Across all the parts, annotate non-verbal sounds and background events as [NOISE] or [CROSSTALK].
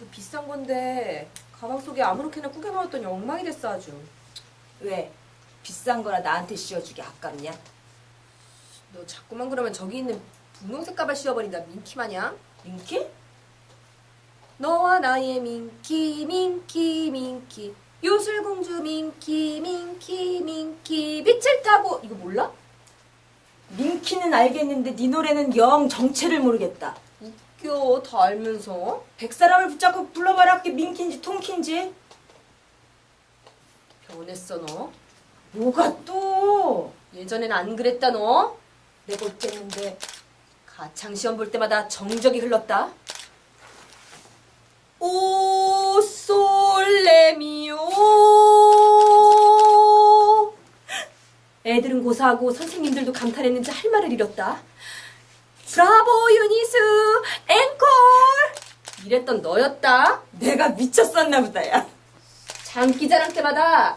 이거 비싼 건데 가방 속에 아무렇게나 꾸겨넣었더니 엉망이 됐어 아주. 왜? 비싼 거라 나한테 씌워주기 아깝냐? 너 자꾸만 그러면 저기 있는 분홍색 가발 씌워버린다 민키 마냥. 민키? 너와 나의 민키 민키 민키 요술공주 민키 민키 민키 빛을 타고 이거 몰라? 민키는 알겠는데 네 노래는 영 정체를 모르겠다. 웃겨 다 알면서 백 사람을 붙잡고 불러봐라 그게 민키인지 통키인지. 변했어 너. 뭐가 또? 예전엔 안 그랬다 너. 내가 어쨌는데 가창 시험 볼 때마다 정적이 흘렀다. 오 솔레미오. 애들은 고사하고 선생님들도 감탄했는지 할 말을 잃었다 브라보 유니스 앵콜 이랬던 너였다 내가 미쳤었나 보다 야. 장기자랑 때마다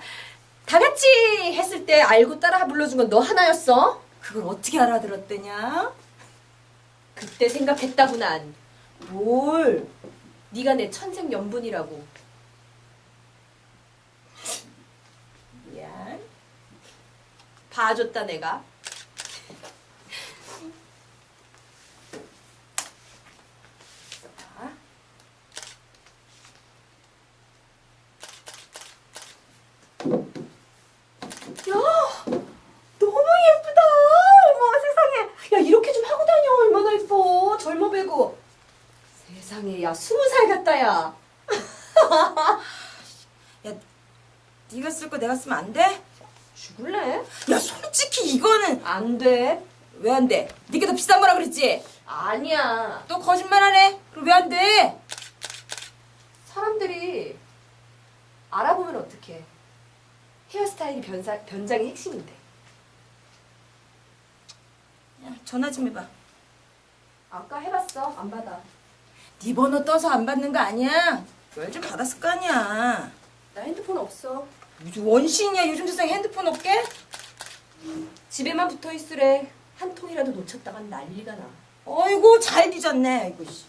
다 같이 했을 때 알고 따라 불러준 건 너 하나였어 그걸 어떻게 알아들었대냐? 그때 생각했다고 난 뭘? 네가 내 천생 연분이라고 미안. 봐줬다 내가 자. 야 너무 예쁘다 어머 세상에 야 이렇게 좀 하고 다녀 얼마나 배고 세상에 야 스무 살 같다 야 [LAUGHS] 야, 네가 쓸 거 내가 쓰면 안 돼? 죽을래? 야, 솔직히 이거는 안 돼. 왜 안 돼? 네가 더 비싼 거라 그랬지? 아니야. 또 거짓말하네. 그럼 왜 안 돼? 사람들이 알아보면 어떡해. 헤어스타일이 변사, 변장의 핵심인데. 야, 전화 좀 해봐. 아까 해봤어. 안 받아. 네 번호 떠서 안 받는 거 아니야? 열 좀 받았을 거 아니야. 나 핸드폰 없어. 무슨 원신이야 요즘 세상에 핸드폰 없게? 집에만 붙어 있으래. 한 통이라도 놓쳤다간 난리가 나. 어이구 잘 뒤졌네. 아이고 씨.